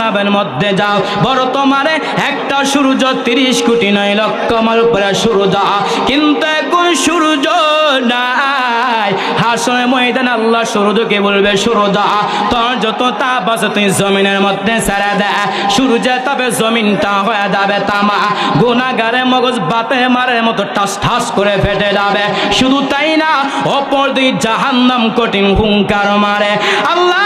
নাবের মধ্যে যাও। বর্তমানে একটা সূর্য তিরিশ কোটি নয় লক্ষ মাল উপরে সূর্য। কিন্তু এখন সূর্য নাই। ময়দান আল্লাহ সূর্যকে বলবে, সূর্য, তোর যত তাপ আছে তুই জমিনের মধ্যে ছেড়ে দে। তবে জমিনটা হয়ে যাবে তামা। গুনাগারে মগজ বাতে মারের মতো ঠাস ঠাস করে ফেটে যাবে। শুধু তাই না অপর দুই জাহান্নাম কঠিন হুঙ্কার মারে। আল্লাহ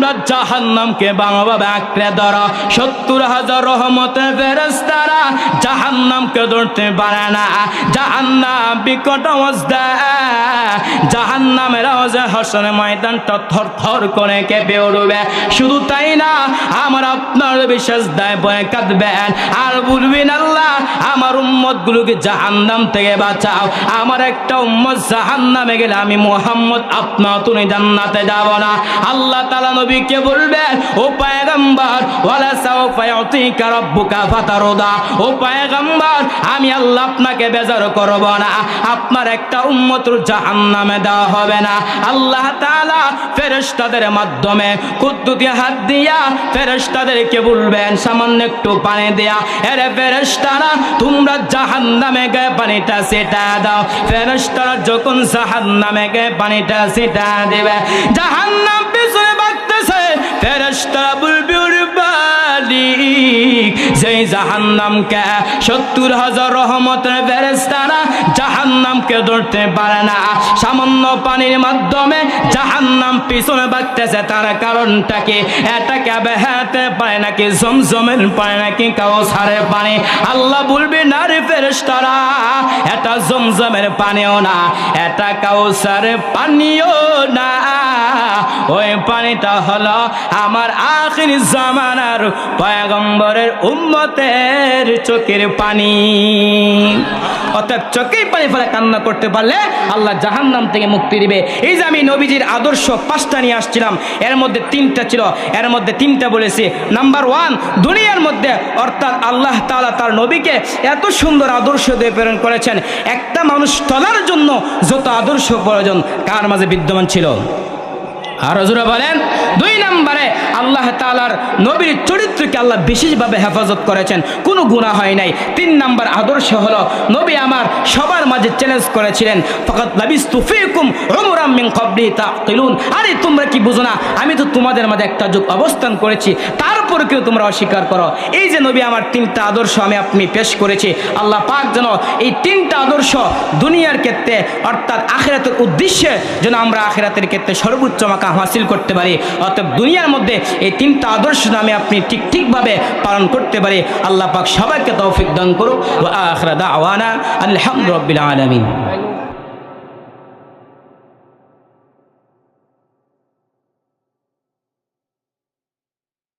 তোমরা জাহান্নামকে বাংলা ব্যাকড়ে ধরো সত্তর হাজার রহমতে ফেরেস্তারা জাহান্নামকে ধরতে পারে না। জাহান্নাম বিকট অবস্থা। জাহান্নামের আওয়াজে হসনে ময়দানটা থর থর করে কেঁপে উঠবে। শুধু তাই না, আমার আপনার বিশেষ দায় বয়ে কাঁদবেন আর বলবেন, আল্লাহ, আমার উম্মত গুলোকে জাহান্নাম থেকে বাঁচাও। আমার একটা উম্মত জাহান্নামে গেলে আমি মোহাম্মদ আপনা তুমি জান্নাতে যাব না। আল্লাহ তাআলা নবীকে বলবেন, ও পয়গম্বর ওয়ালা সাউফা ইউতিকা রাব্বুকা ফাতারদা। ও পয়গম্বর, আমি আল্লাহ আপনাকে বেজার করব না। আপনার একটা উম্মতর জাহান্নামে দেওয়া হবে না। আল্লাহ তাআলা ফেরেশতাদের মাধ্যমে কুদ্দুতি হাত দিয়া ফেরেশতাদেরকে বলবেন, সামান্য একটু পানি দেয়া, এরে ফেরেশতারা, তোমরা জাহান্নামে গিয়ে পানিটা সেটা দাও। ফেরেশতারা যখন জাহান্নামে গিয়ে পানিটা সেটা দেবে, জাহান্নাম পিছনে বাগতেছে ফেরেশতারা বলবে, ওরে যেই জাহান্নামকে সত্তর হাজার রহমতের ফেরেশতারা জাহান্নামকে ধরতে পারে না। সামান্য পানির মাধ্যমে জাহান্নাম পিছনে বাগতেছে তার কারণটা কি? এটাকে বেহাতে পারে নাকি জমজমের পারে নাকি কাউসারের পানি? আল্লাহ বলবে, না রে ফেরেশতারা, এটা জমজমের পানিও না, এটা কাউসারের পানিও না। ওই পানিটা হলো আমার আখির জামানার পয়গম্বরের উম্মতের চোখের পানি। অর্থাৎ চোখের পানি ফেলে কান্না করতে পারলে আল্লাহ জাহান্নাম থেকে মুক্তি দিবে। এই যে আমি নবীজির আদর্শ পাঁচটা নিয়ে আসছিলাম, এর মধ্যে তিনটা ছিল। এর মধ্যে তিনটা বলেছি। নাম্বার ওয়ান দুনিয়ার মধ্যে অর্থাৎ আল্লাহ তাআলা তার নবীকে এত সুন্দর আদর্শ দিয়ে প্রেরণ করেছেন। একটা মানুষ চলার জন্য যত আদর্শ প্রয়োজন, কার মাঝে বিদ্যমান ছিল? আর হজুরা বলেন। দুই নম্বরে আল্লাহ তালার নবীর চরিত্রকে আল্লাহ বিশেষভাবে হেফাজত করেছেন। কোনো গুণা হয় নাই। তিন নম্বর আদর্শ হল, নবী আমার সবার মাঝে চ্যালেঞ্জ করেছিলেন ফকত তাকিলুন আরে তোমরা কি বুঝো না? আমি তো তোমাদের মাঝে একটা যুগ অবস্থান করেছি। তারপর কেউ তোমরা অস্বীকার করো। এই যে নবী, আমার তিনটা আদর্শ আমি আপনি পেশ করেছি। আল্লাহ পাক যেন এই তিনটা আদর্শ দুনিয়ার ক্ষেত্রে, অর্থাৎ আখেরাতের উদ্দেশ্যে যেন আমরা আখেরাতের ক্ষেত্রে সর্বোচ্চ মাকা হাসিল করতে পারি। অর্থাৎ দুনিয়ার মধ্যে এই তিনটা আদর্শ আমি আপনি ঠিক ঠিকভাবে পালন করতে পারি। আল্লাহ পাক সবাইকে তৌফিক দান করুক। আওয়ানা আলহামদুলিল্লাহ আলমিন।